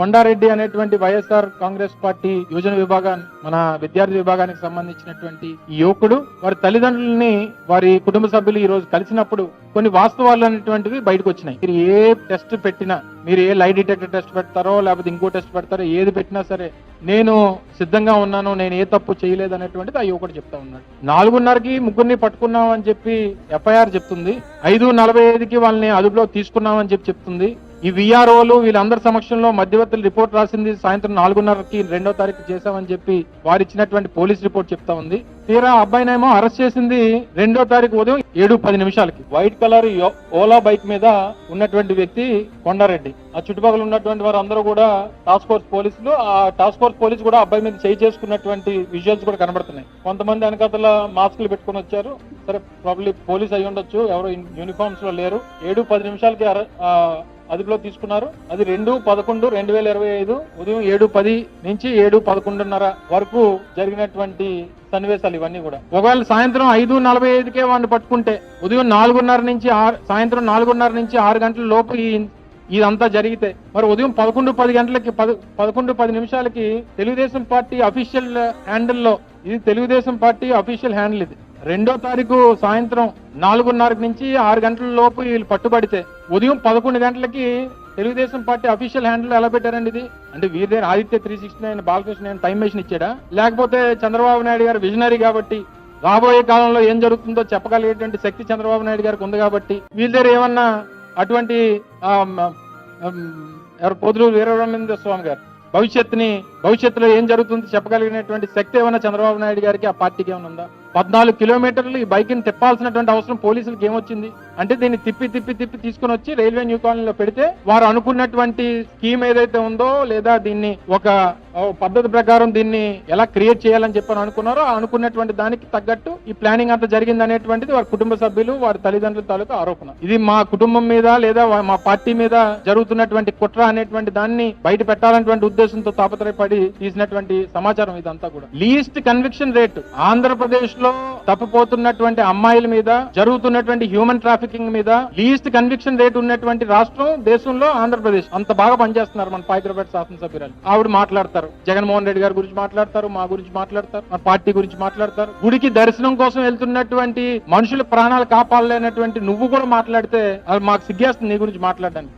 కొండారెడ్డి అనేటువంటి వైఎస్ఆర్ కాంగ్రెస్ పార్టీ యువజన విభాగాన్ని మన విద్యార్థి విభాగానికి సంబంధించినటువంటి ఈ యువకుడు. వారి తల్లిదండ్రుల్ని వారి కుటుంబ సభ్యులు ఈ రోజు కలిసినప్పుడు కొన్ని వాస్తవాలు అనేటువంటివి బయటకు వచ్చినాయి. మీరు ఏ టెస్ట్ పెట్టినా మీరు ఏ లై డిటెక్టర్ టెస్ట్ పెడతారో లేకపోతే ఇంకో టెస్ట్ పెడతారో ఏది పెట్టినా సరే నేను సిద్ధంగా ఉన్నాను నేను ఏ తప్పు చేయలేదు అనేటువంటిది ఆ యువకుడు చెప్తా ఉన్నాడు. నాలుగున్నరకి ముగ్గురిని పట్టుకున్నాం అని చెప్పి ఎఫ్ఐఆర్ చెప్తుంది. ఐదు నలభై ఐదుకి వాళ్ళని అదుపులో తీసుకున్నామని చెప్పి చెప్తుంది. ఈ విఆర్ఓలు వీళ్ళందరి సమక్షంలో మధ్యవర్తులు రిపోర్ట్ రాసింది సాయంత్రం నాలుగున్నరకి రెండో తారీఖు చేశామని చెప్పి వారు ఇచ్చినటువంటి పోలీస్ రిపోర్ట్ చెప్తా ఉంది. తీరా అబ్బాయినేమో అరెస్ట్ చేసింది రెండో తారీఖు ఉదయం ఏడు పది నిమిషాలకి. వైట్ కలర్ యో- ఓలా బైక్ మీద ఉన్నటువంటి వ్యక్తి కొండారెడ్డి. ఆ చుట్టుపక్కల ఉన్నటువంటి వారు అందరూ కూడా టాస్క్ ఫోర్స్ పోలీసులు ఆ టాస్క్ ఫోర్స్ పోలీసు కూడా అబ్బాయి మీద చేయి చేసుకున్నటువంటి విజువల్స్ కూడా కనబడుతున్నాయి. కొంతమంది వెనకాతల మాస్కులు పెట్టుకొని వచ్చారు. సరే ప్రాబ్లీ పోలీస్ అయి ఉండొచ్చు ఎవరు యూనిఫామ్స్లో లేరు. ఏడు పది నిమిషాలకి అర- అదుపులో తీసుకున్నారు. అది రెండు పదకొండు రెండు వేల ఇరవై ఐదు ఉదయం ఏడు పది నుంచి ఏడు పదకొండున్నర వరకు జరిగినటువంటి సన్నివేశాలు ఇవన్నీ కూడా. ఒకవేళ సాయంత్రం ఐదు నలభై ఐదుకే వాడిని పట్టుకుంటే ఉదయం నాలుగున్నర నుంచి ఆరు సాయంత్రం నాలుగున్నర నుంచి ఆరు గంటల లోపు ఈ ఇదంతా జరిగితే మరి ఉదయం పదకొండు పది గంటలకి పద పదకొండు పది నిమిషాలకి తెలుగుదేశం పార్టీ అఫీషియల్ హ్యాండిల్లో ఇది తెలుగుదేశం పార్టీ అఫీషియల్ హ్యాండిల్ ఇది. రెండో తారీఖు సాయంత్రం నాలుగున్నర నుంచి ఆరు గంటల లోపు వీళ్ళు పట్టుబడితే ఉదయం పదకొండు గంటలకి తెలుగుదేశం పార్టీ అఫీషియల్ హ్యాండిల్ ఎలా పెట్టారండి ఇది? అంటే వీరిదే Aditya three sixty nine Balakrishna time machine ఇచ్చాడా? లేకపోతే చంద్రబాబు నాయుడు గారు విజనరీ కాబట్టి రాబోయే కాలంలో ఏం జరుగుతుందో చెప్పగలిగేటువంటి శక్తి చంద్రబాబు నాయుడు గారికి ఉంది కాబట్టి వీళ్ళ దగ్గర ఏమన్నా అటువంటి ఎవరు పొదులు వీరబ్రహ్మేంద్ర స్వామి గారు భవిష్యత్తుని భవిష్యత్తులో ఏం జరుగుతుంది చెప్పగలిగినటువంటి శక్తి ఏమైనా చంద్రబాబు నాయుడు గారికి ఆ పార్టీకి ఏమైనా ఉందా? పద్నాలుగు కిలోమీటర్లు ఈ బైక్ని తిప్పాల్సినటువంటి అవసరం పోలీసులకు ఏమొచ్చింది? అంటే దీన్ని తిప్పి తిప్పి తిప్పి తీసుకొని వచ్చి రైల్వే న్యూ కాలనీలో పెడితే వారు అనుకున్నటువంటి స్కీమ్ ఏదైతే ఉందో లేదా దీన్ని ఒక పద్ధతి ప్రకారం దీన్ని ఎలా క్రియేట్ చేయాలని చెప్పని అనుకున్నారో ఆ అనుకున్నటువంటి దానికి తగ్గట్టు ఈ ప్లానింగ్ అంతా జరిగింది అనేటువంటిది వారి కుటుంబ సభ్యులు వారి తల్లిదండ్రుల తాలూకా ఆరోపణ. ఇది మా కుటుంబం మీద లేదా మా పార్టీ మీద జరుగుతున్నటువంటి కుట్ర అనేటువంటి దాన్ని బయట పెట్టాలనేటువంటి ఉద్దేశంతో తాపత్రయపడి తీసినటువంటి సమాచారం ఇదంతా కూడా. లీస్ట్ కన్విక్షన్ రేట్ ఆంధ్రప్రదేశ్ లో తప్పిపోతున్నటువంటి అమ్మాయిల మీద జరుగుతున్నటువంటి హ్యూమన్ ట్రాఫికింగ్ మీద లీస్ట్ కన్విక్షన్ రేట్ ఉన్నటువంటి రాష్ట్రం దేశంలో ఆంధ్రప్రదేశ్. అంత బాగా పనిచేస్తున్నారు మన పాయికరపేట శాసనసభ్యురాలు. ఆవిడ మాట్లాడతారు. జగన్మోహన్ రెడ్డి గారి గురించి మాట్లాడతారు మా గురించి మాట్లాడతారు మన పార్టీ గురించి మాట్లాడతారు. గుడికి దర్శనం కోసం వెళ్తున్నటువంటి మనుషుల ప్రాణాలు కాపాడలేనటువంటి నువ్వు కూడా మాట్లాడితే అది మాకు సిగ్గేస్తుంది నీ గురించి మాట్లాడడానికి.